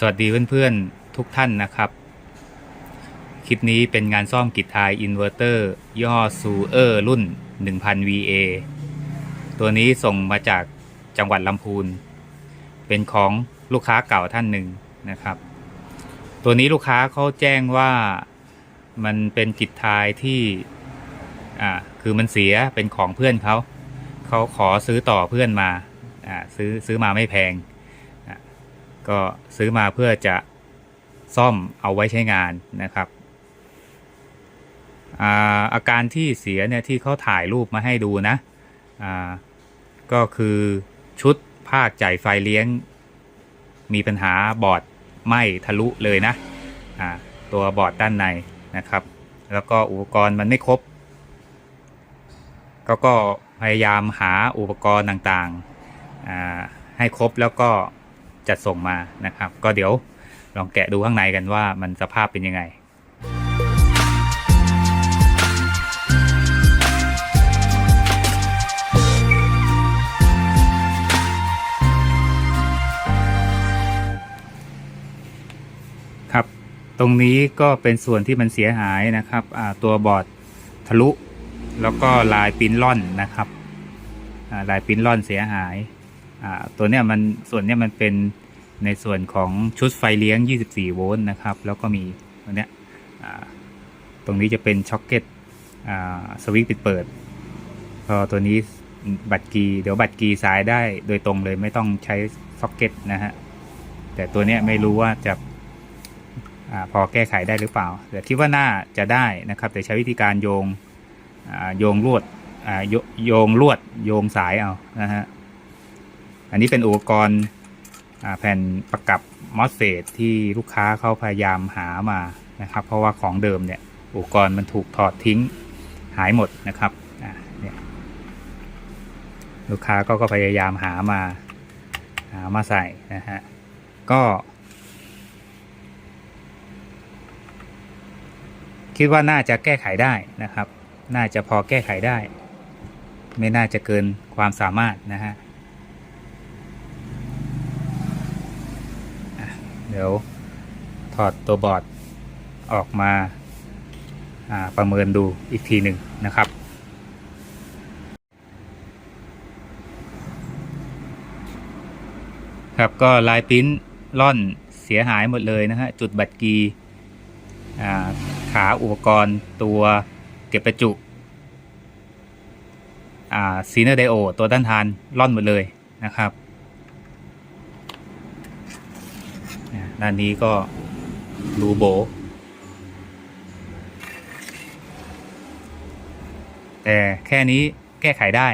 สวัสดีเพื่อนๆ ทุกท่านนะครับ คลิปนี้เป็นงานซ่อมกิจทายอินเวอร์เตอร์ย่ห้อซูเออร์รุ่น 1000 VA ตัวนี้ส่งมาจากจังหวัดลำพูน เป็นของลูกค้าเก่าท่านหนึ่งนะครับ ตัวนี้ลูกค้าเขาแจ้งว่ามันเป็นกิจทายที่อ่าคือมันเสียเป็นของเพื่อนเขา เขาขอซื้อต่อเพื่อนมาอ่าซื้อซื้อมาไม่แพง ก็ซื้อมาเพื่อจะซ่อมเอาไว้ใช้งานนะครับอาอาการที่เสียเนี่ยที่เขาถ่ายรูปมาให้ดูนะก็คือชุดภาคจ่ายไฟเลี้ยง มีปัญหาบอร์ดไหม้ทะลุเลยนะตัวบอร์ดด้านในนะครับ แล้วก็อุปกรณ์มันไม่ครบก็ก็พยายามหาอุปกรณ์ต่างๆให้ครบแล้วก็ จัดส่งมานะครับ ก็เดี๋ยวลองแกะดูข้างในกันว่ามันสภาพเป็นยังไงครับ ตรงนี้ก็เป็นส่วนที่มันเสียหายนะครับตัวบอร์ดทะลุ แล้วก็ลายปิ้นล่อนนะครับลายปิ้นล่อนเสียหาย ตัวเนี้ยมันส่วนเนี้ยมันเป็นในส่วนของชุดไฟเลี้ยง 24 โวลต์นะครับ แล้วก็มีตัวเนี้ยตรงนี้จะเป็นช็อคเก็ตสวิตช์ปิดเปิด พอตัวนี้บัตรกีเดี๋ยวบัตรกีสายได้โดยตรงเลยไม่ต้องใช้ซ็อกเก็ตนะฮะ แต่ตัวเนี้ยไม่รู้ว่าจะอพอแก้ไขได้หรือเปล่า แต่คิดว่าน่าจะได้นะครับ แต่ใช้วิธีการโยงโยงลวดโยโยงลวดโยงสายเอานะฮะ อันนี้เป็นอุปกรณ์แผ่นประกับมอสเฟตที่ลูกค้าเขาพยายามหามานะครับ เพราะว่าของเดิมเนี่ยอุปกรณ์มันถูกถอดทิ้งหายหมดนะครับลูกค้าก็ก็พยายามหามาหามาใส่นะฮะก็ คิดว่าน่าจะแก้ไขได้นะครับ น่าจะพอแก้ไขได้ ไม่น่าจะเกินความสามารถนะฮะ เดี๋ยวถอดตัวบอร์ดออกมาประเมินดูอีกทีหนึ่งนะครับ ครับก็ลายปิ้นล่อนเสียหายหมดเลยนะฮะ จุดบัตรกีขาอุปกรณ์ตัวเก็บประจุซีเนอร์ไดโอตัวด้านทานล่อนหมดเลยนะครับ อ่า ด้านนี้ก็รูโบ แต่แค่นี้แก้ไขได้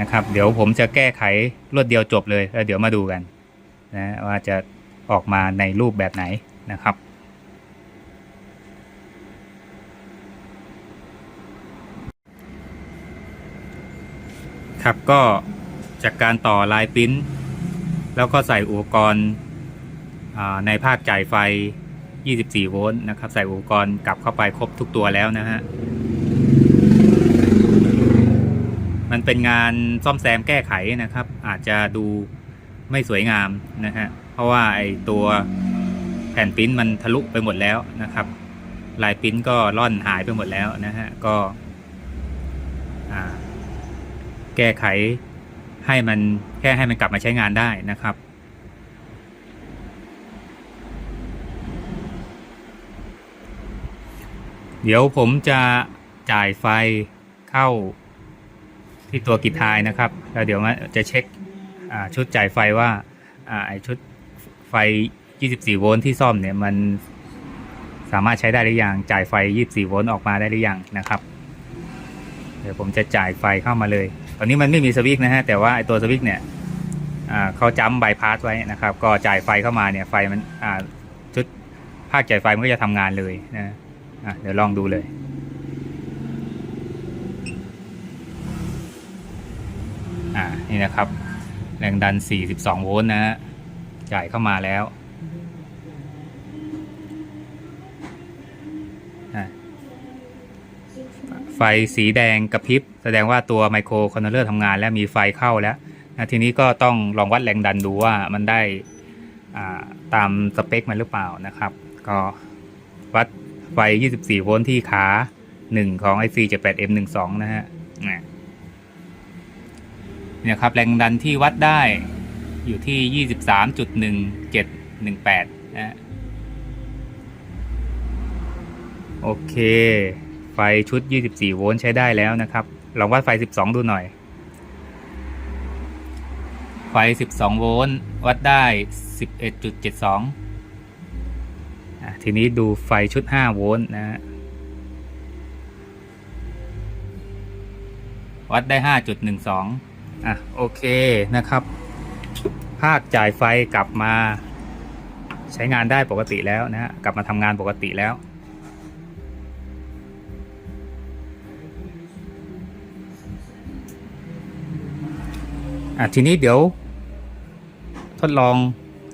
นะครับ เดี๋ยวผมจะแก้ไขรวดเดียวจบเลยแล้วเดี๋ยวมาดูกันนะว่าจะออกมาในรูปแบบไหนนะครับ ครับก็จากการต่อลายปิ้น แล้วก็ใส่อุปกรณ์ในภาคจ่ายไฟ 24 โวลต์นะครับ ใส่อุปกรณ์กลับเข้าไปครบทุกตัวแล้วนะฮะ มันเป็นงานซ่อมแซมแก้ไขนะครับ อาจจะดูไม่สวยงามนะฮะ เพราะว่าไอตัวแผ่นปิ้นมันทะลุไปหมดแล้วนะครับ ลายปิ้นก็ล่อนหายไปหมดแล้วนะฮะ ก็แก้ไข ให้มันแค่ให้มันกลับมาใช้งานได้นะครับ เดี๋ยวผมจะจ่ายไฟเข้าที่ตัวกิจทายนะครับ แล้วเดี๋ยวจะเช็คชุดจ่ายไฟว่าไอชุดไฟ 24 โวลต์ที่ซ่อมเนี่ยมันสามารถใช้ได้หรือยัง จ่ายไฟ 24 โวลต์ออกมาได้หรือยังนะครับ เดี๋ยวผมจะจ่ายไฟเข้ามาเลย อนนี้มันไม่มีสวิตช์นะฮะแต่ว่าไอตัวสวิตช์เนี่ยเขาจัมบายพาสไว้นะครับ ก็จ่ายไฟเข้ามาเนี่ยไฟมันชุดภาคจ่ายไฟมันก็จะทำงานเลยนะะเดี๋ยวลองดูเลยนี่นะครับ แรงดัน 42 โวลต์นะฮะจ่ายเข้ามาแล้วอะไฟสีแดงกระพริบ แสดงว่าตัวไมโครคอนโทรลเลอร์ทำงานแล้วมีไฟเข้าแล้วนะทีนี้ก็ต้องลองวัดแรงดันดูว่ามันได้ตามสเปคมันหรือเปล่านะครับ ก็วัดไฟ 24 โวลต์ที่ขา 1 ของ IC 78M12 นะฮะเนี่ยครับแรงดันที่วัดได้อยู่ที่ 23.1718นะโอเค ไฟชุด 24 โวลต์ใช้ได้แล้วนะครับ ลองวัดไฟ 12 ดูหน่อย ไฟ 12 โวลต์วัดได้ 11.72อะทีนี้ดูไฟชุด 5 โวลต์นะฮะวัดได้ 5.12 อะ โอเคนะครับ ภาคจ่ายไฟกลับมาใช้งานได้ปกติแล้วนะฮะ กลับมาทำงานปกติแล้ว อะทีนี้เดี๋ยว ทดลอง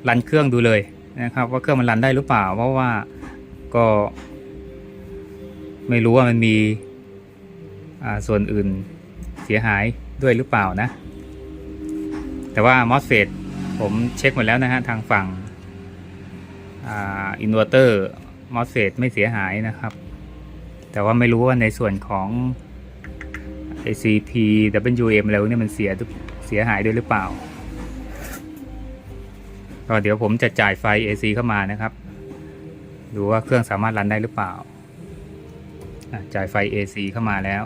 รันเครื่องดูเลยนะครับ ว่าเครื่องมันรันได้หรือเปล่า เพราะว่าก็ ไม่รู้ว่ามันมีส่วนอื่นเสียหายด้วยหรือเปล่านะ แต่ว่า MOSFET ผมเช็คหมดแล้วนะฮะ ทางฝั่งอินเวอร์เตอร์ MOSFET ไม่เสียหายนะครับ แต่ว่าไม่รู้ว่าในส่วนของ ACP WM อะไรพวกนี้มันเสีย เสียหายด้วยหรือเปล่า ก็เดี๋ยวผมจะจ่ายไฟ AC เข้ามานะครับ ดูว่าเครื่องสามารถรันได้หรือเปล่า จ่ายไฟ AC เข้ามาแล้ว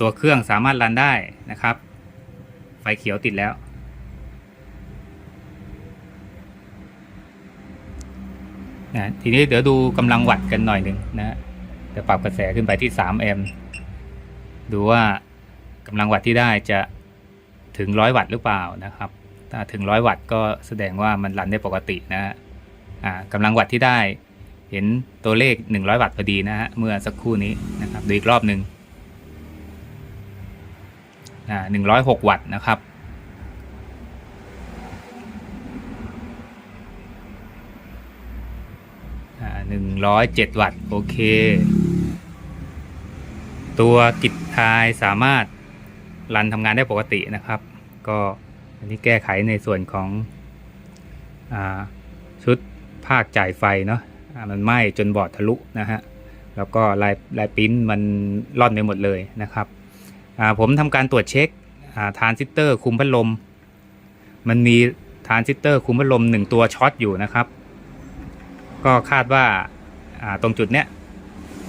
ตัวเครื่องสามารถรันได้นะครับ ไฟเขียวติดแล้วนะทีนี้เดี๋ยวดูกำลังวัตต์กันหน่อยหนึ่งนะฮะปรับกระแสขึ้นไปที่ 3 แอมป์ ดูว่ากำลังวัตต์ที่ได้จะถึง100วัตต์หรือเปล่านะครับ ถ้าถึง100วัตต์ก็แสดงว่ามันรันได้ปกตินะฮะกำลังวัตต์ที่ได้เห็นตัวเลข 100 วัตต์พอดีนะฮะเมื่อสักครู่นี้นะครับดูอีกรอบหนึ่งอ่า106วัตต์นะครับหนึ่งร้อยเจ็ดวัตต์โอเค ตัวกิจ ทายสามารถรันทำงานได้ปกตินะครับ ก็อันนี้แก้ไขในส่วนของอชุดภาคจ่ายไฟเนาะมันไหม้จนบอร์ดทะลุนะฮะแล้วก็ลายลายปิ้นมันล่อนไปหมดเลยนะครับผมทำการตรวจเช็คทรานซิสเตอร์คุมพัดลม มันมีทรานซิสเตอร์คุมพัดลมหนึ่งตัวช็อตอยู่นะครับ ก็คาดว่าอ่าตรงจุดเนี้ย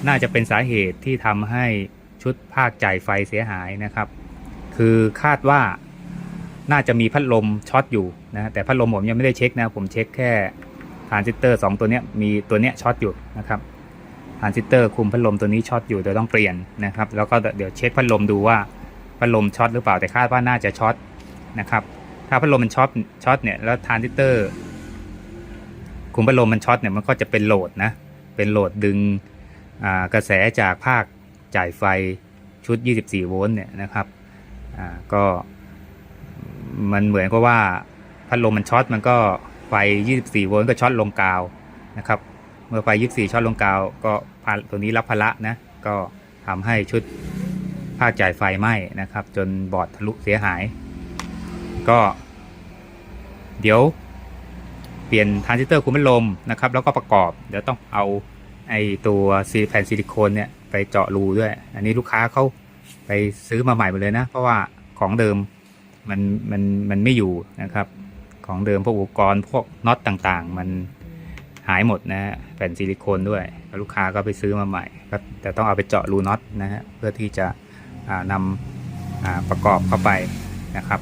น่าจะเป็นสาเหตุที่ทำให้ ชุดภาคจ่ายไฟเสียหายนะครับ คือคาดว่าน่าจะมีพัดลมช็อตอยู่นะแต่พัดลมผมยังไม่ได้เช็คนะ ผมเช็คแค่ทรานซิสเตอร์สองตัวเนี้ยมีตัวเนี้ยช็อตอยู่นะครับทรานซิสเตอร์คุมพัดลมตัวนี้ช็อตอยู่เดี๋ยวต้องเปลี่ยนนะครับแล้วก็เดี๋ยวเช็คพัดลมดูว่าพัดลมช็อตหรือเปล่าแต่คาดว่าน่าจะช็อตนะครับถ้าพัดลมมันช็อตช็อตเนี่ยแล้วทรานซิสเตอร์คุมพัดลมมันช็อตเนี่ยมันก็จะเป็นโหลดนะเป็นโหลดดึงกระแสจากภาค จ่ายไฟชุด 24 โวลต์เนี่ยนะครับอ่าก็มันเหมือนกับว่าพัดลมมันช็อตมันก็ไฟ 24 โวลต์ก็ช็อตลงกาวนะครับ เมื่อไฟ 24 ช็อตลงกาว ก็พตัวนี้รับพละนะก็ทำให้ชุดภาคจ่ายไฟไหม้นะครับ จนบอร์ดทะลุเสียหาย ก็ เดี๋ยวเปลี่ยนทรานซิสเตอร์คุมพัดลมนะครับ แล้วก็ประกอบ เดี๋ยวต้องเอาไอตัวแผ่นซิลิโคนเนี่ย ไปเจาะรูด้วย อันนี้ลูกค้าเขาไปซื้อมาใหม่หมดเลยนะ เพราะว่าของเดิมมันมันมันไม่อยู่นะครับ ของเดิมพวกอุปกรณ์พวกน็อตต่างๆ มันหายหมดนะฮะแผ่นซิลิโคนด้วยลูกค้าก็ไปซื้อมาใหม่ก็แต่ต้องเอาไปเจาะรูน็อตนะฮะเพื่อที่จะนำประกอบเข้าไปนะครับ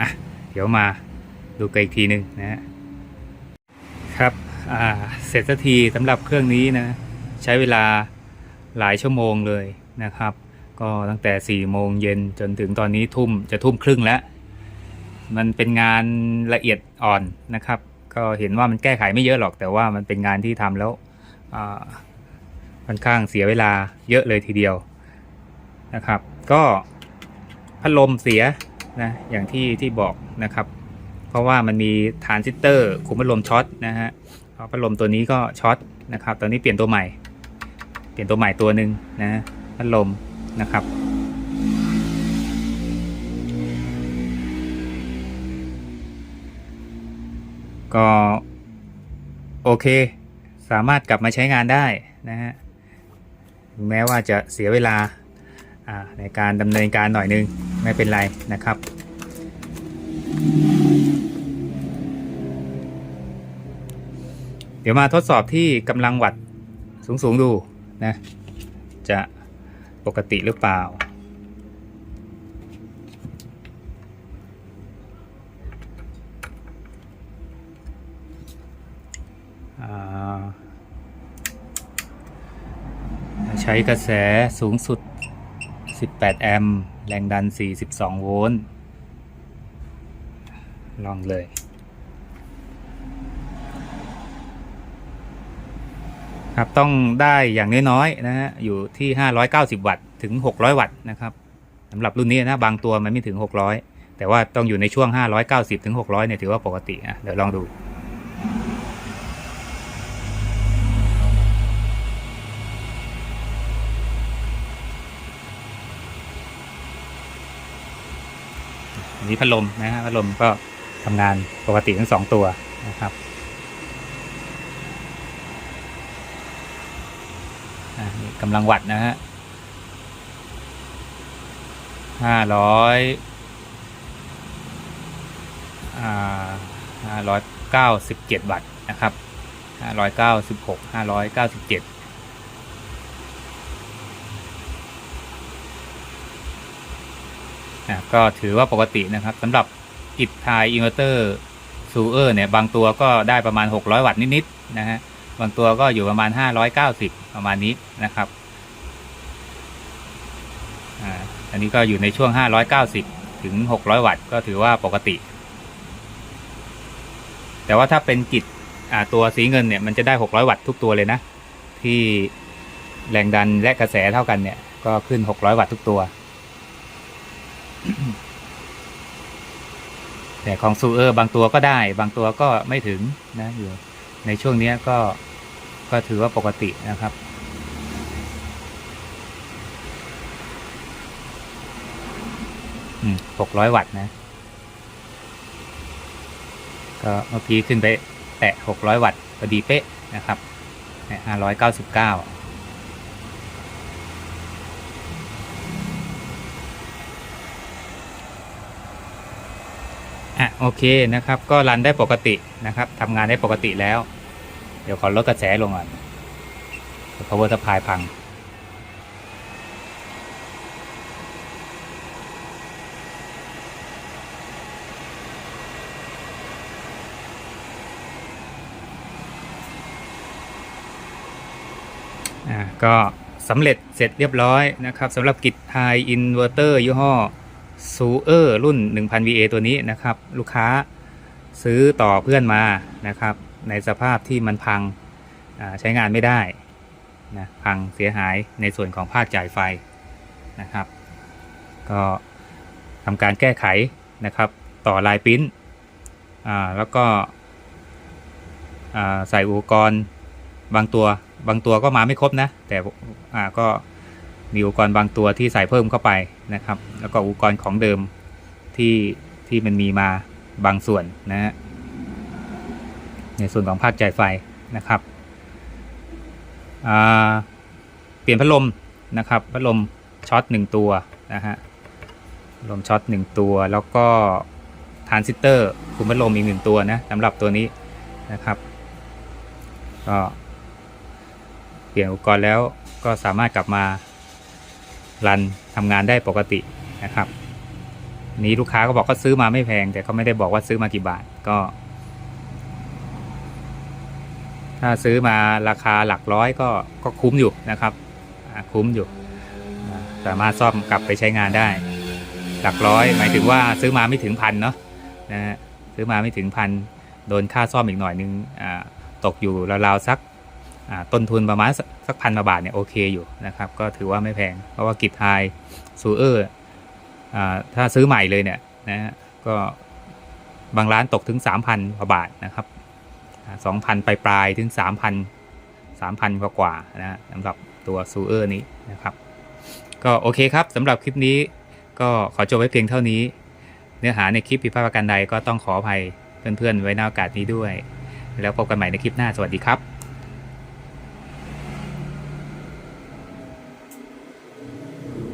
อะเดี๋ยวมาดูกันอีกทีหนึ่งนะฮะครับอ่าเสร็จสักทีสำหรับเครื่องนี้นะ ใช้เวลาหลายชั่วโมงเลยนะครับ ก็ตั้งแต่4ี่โมงเย็นจนถึงตอนนี้ทุ่มจะทุ่มครึ่งแล้ว มันเป็นงานละเอียดอ่อนนะครับ ก็เห็นว่ามันแก้ไขไม่เยอะหรอก แต่ว่ามันเป็นงานที่ทำแล้วค่อนข้างเสียเวลาเยอะเลยทีเดียวนะครับ ก็พัดลมเสียนะอย่างที่ที่บอกนะครับ เพราะว่ามันมีทรานซิสเตอร์คุมพัดลมช็อตนะฮะเพราะพัดลมตัวนี้ก็ช็อตนะครับ ตอนนี้เปลี่ยนตัวใหม่ เปลี่ยนตัวใหม่ตัวหนึ่งนะพัดลมนะครับ ก็โอเค สามารถกลับมาใช้งานได้นะฮะแม้ว่าจะเสียเวลาในการดำเนินการหน่อยนึง ไม่เป็นไรนะครับ เดี๋ยวมาทดสอบที่กำลังวัดสูงๆดู นะจะปกติหรือเปล่า ใช้กระแสสูงสุด 18 แอมป์ แรงดัน 42 โวลต์ ลองเลย ครับต้องได้อย่างน้อยๆนะฮะอยู่ที่ 590 วัตต์ถึง 600 วัตต์นะครับสำหรับรุ่นนี้นะบางตัวมันไม่ถึง 600 แต่ว่าต้องอยู่ในช่วง 590ถึง600เนี่ยถือว่าปกติอะเดี๋ยวลองดูอันนี้พัดลมนะฮะพัดลมก็ทำงานปกติทั้งสองตัวนะครับอะนี่ กำลังวัดนะฮะห้าร้อยห้าร้อยเก้าสิบเจ็ดวัตต์นะครับห้าร้อยเก้าสิบหกห้าร้อยเก้าสิบเจ็ดอะก็ถือว่าปกตินะครับสำหรับอิดทายอินเวอร์เตอร์ซูเออร์เนี่ย บางตัวก็ได้ประมาณ 600 วัตต์นิด ๆ นะฮะ บางตัวก็อยู่ประมาณ 590 ประมาณนี้นะครับอันนี้ก็อยู่ในช่วง 590 ถึง 600 วัตต์ก็ถือว่าปกติ แต่ว่าถ้าเป็นกิจตัวสีเงินเนี่ยมันจะได้ 600 วัตต์ทุกตัวเลยนะ ที่แรงดันและกระแสเท่ากันเนี่ยก็ขึ้น 600 วัตต์ทุกตัว แต่ของซูเออร์บางตัวก็ได้ บางตัวก็ไม่ถึงนะอยู่ ในช่วงนี้ก็ก็ถือว่าปกตินะครับ อืมหกร้อยวัตต์นะ ก็เมื่อกี้ขึ้นไปแตะหกร้อยวัตต์พอดีเป๊ะนะครับห้าร้อยเก้าสิบเก้าอะโอเคนะครับ ก็รันได้ปกตินะครับทำงานได้ปกติแล้ว เดี๋ยวขอลดกระแสลงก่อน power supply พัง อ่า ก็สำเร็จเสร็จเรียบร้อยนะครับสำหรับกิจไฮอินเวอร์เตอร์ยี่ห้อซูเออร์รุ่น 1000 VA ตัวนี้นะครับ ลูกค้าซื้อต่อเพื่อนมานะครับ ในสภาพที่มันพังใช้งานไม่ได้นะพังเสียหายในส่วนของภาคจ่ายไฟนะครับ ก็ทำการแก้ไขนะครับต่อลายปิ้นอ่าแล้วก็อ่าใส่อุปกรณ์บางตัวบางตัวก็มาไม่ครบนะ แต่อ่าก็มีอุปกรณ์บางตัวที่ใส่เพิ่มเข้าไปนะครับ แล้วก็อุปกรณ์ของเดิมที่ที่มันมีมาบางส่วนนะฮะ ในส่วนของภาคจ่ายไฟนะครับเปลี่ยนพัดลมนะครับพัดลมช็อตหนึ่งตัวนะฮะพัดลมช็อตหนึ่งตัว แล้วก็ทรานซิสเตอร์คุมพัดลมอีกหนึ่งตัวนะสำหรับตัวนี้นะครับก็เปลี่ยนอุปกรณ์แล้วก็สามารถกลับมารันทำงานได้ปกตินะครับ นี้ลูกค้าก็บอกก็ซื้อมาไม่แพง แต่เขาไม่ได้บอกว่าซื้อมากี่บาทก็ ถ้าซื้อมาราคาหลักร้อยก็ก็คุ้มอยู่นะครับคุ้มอยู่สามารถซ่อมกลับไปใช้งานได้ หลักร้อยหมายถึงว่าซื้อมาไม่ถึงพันเนาะนะฮะซื้อมาไม่ถึงพันโดนค่าซ่อมอีกหน่อยนึงตกอยู่ราวๆสักต้นทุนประมาณสักสักพันบาทเนี่ยโอเคอยู่นะครับก็ถือว่าไม่แพง เพราะว่ากิจไฮซูเออร์ถ้าซื้อใหม่เลยเนี่ยนะฮะก็บางร้านตกถึง 3,000กว่าบาทนะครับ สองพันปลายปลายๆถึง3,000 3,000กว่ากว่าๆนะฮะสำหรับตัวซูเออร์นี้นะครับ ก็โอเคครับสำหรับคลิปนี้ก็ขอจบไว้เพียงเท่านี้ เนื้อหาในคลิปผิดพลาดประการใดก็ต้องขออภัยเพื่อนๆไว้ในโอกาสนี้ด้วย แล้วพบกันใหม่ในคลิปหน้าสวัสดีครับ